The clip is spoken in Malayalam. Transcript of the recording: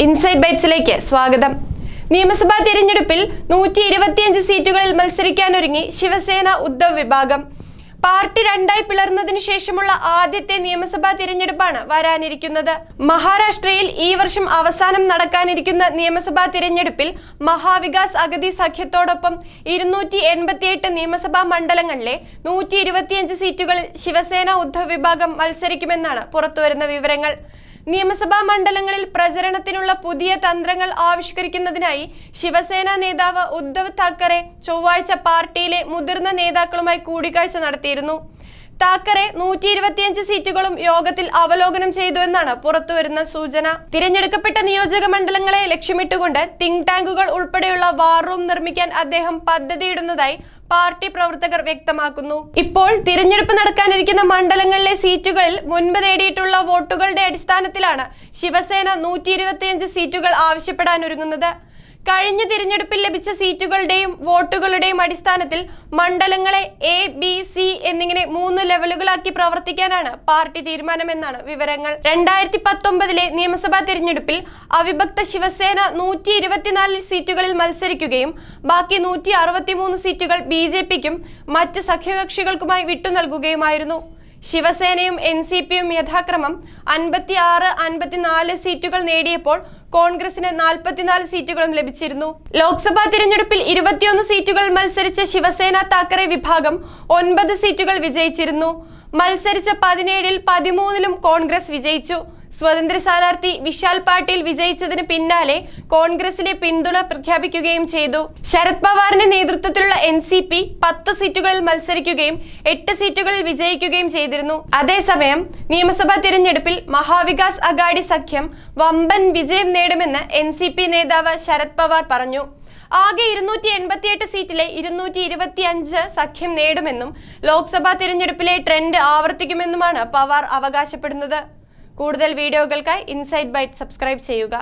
ഇൻസൈഡ് ബൈറ്റ്സിലേക്ക് സ്വാഗതം. നിയമസഭാ തിരഞ്ഞെടുപ്പിൽ നൂറ്റി ഇരുപത്തിയഞ്ച് സീറ്റുകളിൽ മത്സരിക്കാനൊരുങ്ങി ശിവസേന ഉദ്ധവ് വിഭാഗം. പാർട്ടി രണ്ടായി പിളർന്നതിനു ശേഷമുള്ള ആദ്യത്തെ നിയമസഭാ തിരഞ്ഞെടുപ്പാണ് വരാനിരിക്കുന്നത്. മഹാരാഷ്ട്രയിൽ ഈ വർഷം അവസാനം നടക്കാനിരിക്കുന്ന നിയമസഭാ തിരഞ്ഞെടുപ്പിൽ മഹാവികാസ് അഗതി സഖ്യത്തോടൊപ്പം ഇരുന്നൂറ്റി എൺപത്തിയെട്ട് നിയമസഭാ മണ്ഡലങ്ങളിലെ നൂറ്റി ഇരുപത്തിയഞ്ച് സീറ്റുകളിൽ ശിവസേന ഉദ്ധവ് വിഭാഗം മത്സരിക്കുമെന്നാണ് പുറത്തുവരുന്ന വിവരങ്ങൾ. നിയമസഭാ മണ്ഡലങ്ങളിൽ പ്രചരണത്തിനുള്ള പുതിയ തന്ത്രങ്ങൾ ആവിഷ്കരിക്കുന്നതിനായി ശിവസേന നേതാവ് ഉദ്ധവ് താക്കറെ ചൊവ്വാഴ്ച പാർട്ടിയിലെ മുതിർന്ന നേതാക്കളുമായി കൂടിക്കാഴ്ച നടത്തിയിരുന്നു. താക്കറെ നൂറ്റി ഇരുപത്തിയഞ്ച് സീറ്റുകളും യോഗത്തിൽ അവലോകനം ചെയ്തു എന്നാണ് പുറത്തുവരുന്ന സൂചന. തിരഞ്ഞെടുക്കപ്പെട്ട നിയോജക മണ്ഡലങ്ങളെ ലക്ഷ്യമിട്ടുകൊണ്ട് തിങ്ക് ടാങ്കുകൾ ഉൾപ്പെടെയുള്ള വാർ റൂം നിർമ്മിക്കാൻ അദ്ദേഹം പദ്ധതിയിടുന്നതായി പാർട്ടി പ്രവർത്തകർ വ്യക്തമാക്കുന്നു. ഇപ്പോൾ തിരഞ്ഞെടുപ്പ് നടക്കാനിരിക്കുന്ന മണ്ഡലങ്ങളിലെ സീറ്റുകളിൽ മുൻപ് നേടിയിട്ടുള്ള വോട്ടുകളുടെ അടിസ്ഥാനത്തിലാണ് ശിവസേന നൂറ്റി ഇരുപത്തിയഞ്ച് സീറ്റുകൾ ആവശ്യപ്പെടാനൊരുങ്ങുന്നത്. കഴിഞ്ഞ തിരഞ്ഞെടുപ്പിൽ ലഭിച്ച സീറ്റുകളുടെയും വോട്ടുകളുടെയും അടിസ്ഥാനത്തിൽ മണ്ഡലങ്ങളെ എ ബി സി ലെവലുകളാക്കി പ്രവർത്തിക്കാനാണ് പാർട്ടി തീരുമാനമെന്നാണ് വിവരങ്ങൾ. രണ്ടായിരത്തി പത്തൊമ്പതിലെ നിയമസഭാ തിരഞ്ഞെടുപ്പിൽ അവിഭക്ത ശിവസേന നൂറ്റി ഇരുപത്തിനാലിൽ സീറ്റുകളിൽ മത്സരിക്കുകയും ബാക്കി നൂറ്റി അറുപത്തിമൂന്ന് സീറ്റുകൾ ബി ജെ പിക്കും മറ്റ് സഖ്യകക്ഷികൾക്കുമായി വിട്ടു നൽകുകയുമായിരുന്നു. ശിവസേനയും എൻ സി പിയും യഥാക്രമം അൻപത്തി ആറ് അൻപത്തിനാല് സീറ്റുകൾ നേടിയപ്പോൾ കോൺഗ്രസിന് നാൽപ്പത്തിനാല് സീറ്റുകളും ലഭിച്ചിരുന്നു. ലോക്സഭാ തിരഞ്ഞെടുപ്പിൽ ഇരുപത്തിയൊന്ന് സീറ്റുകൾ മത്സരിച്ച ശിവസേന താക്കറെ വിഭാഗം ഒൻപത് സീറ്റുകൾ വിജയിച്ചിരുന്നു. മത്സരിച്ച പതിനേഴിൽ പതിമൂന്നിലും കോൺഗ്രസ് വിജയിച്ചു. സ്വതന്ത്ര സ്ഥാനാർത്ഥി വിശാൽ പാട്ടീൽ വിജയിച്ചതിന് പിന്നാലെ കോൺഗ്രസിലെ പിന്തുണ പ്രഖ്യാപിക്കുകയും ചെയ്തു. ശരത് പവാറിന്റെ നേതൃത്വത്തിലുള്ള എൻ സി പി പത്ത് സീറ്റുകളിൽ മത്സരിക്കുകയും എട്ട് സീറ്റുകളിൽ വിജയിക്കുകയും ചെയ്തിരുന്നു. അതേസമയം നിയമസഭാ തിരഞ്ഞെടുപ്പിൽ മഹാവികാസ് അഗാഡി സഖ്യം വമ്പൻ വിജയം നേടുമെന്ന് എൻ സി പി നേതാവ് ശരത് പവാർ പറഞ്ഞു. ആകെ ഇരുന്നൂറ്റി എൺപത്തിയെട്ട് സീറ്റിലെ ഇരുന്നൂറ്റി ഇരുപത്തി അഞ്ച് സഖ്യം നേടുമെന്നും ലോക്സഭാ തിരഞ്ഞെടുപ്പിലെ ട്രെൻഡ് ആവർത്തിക്കുമെന്നുമാണ് പവാർ അവകാശപ്പെടുന്നത്. കൂടുതൽ വീഡിയോകൾക്കായി ഇൻസൈറ്റ് ബൈറ്റ് സബ്സ്ക്രൈബ് ചെയ്യുക.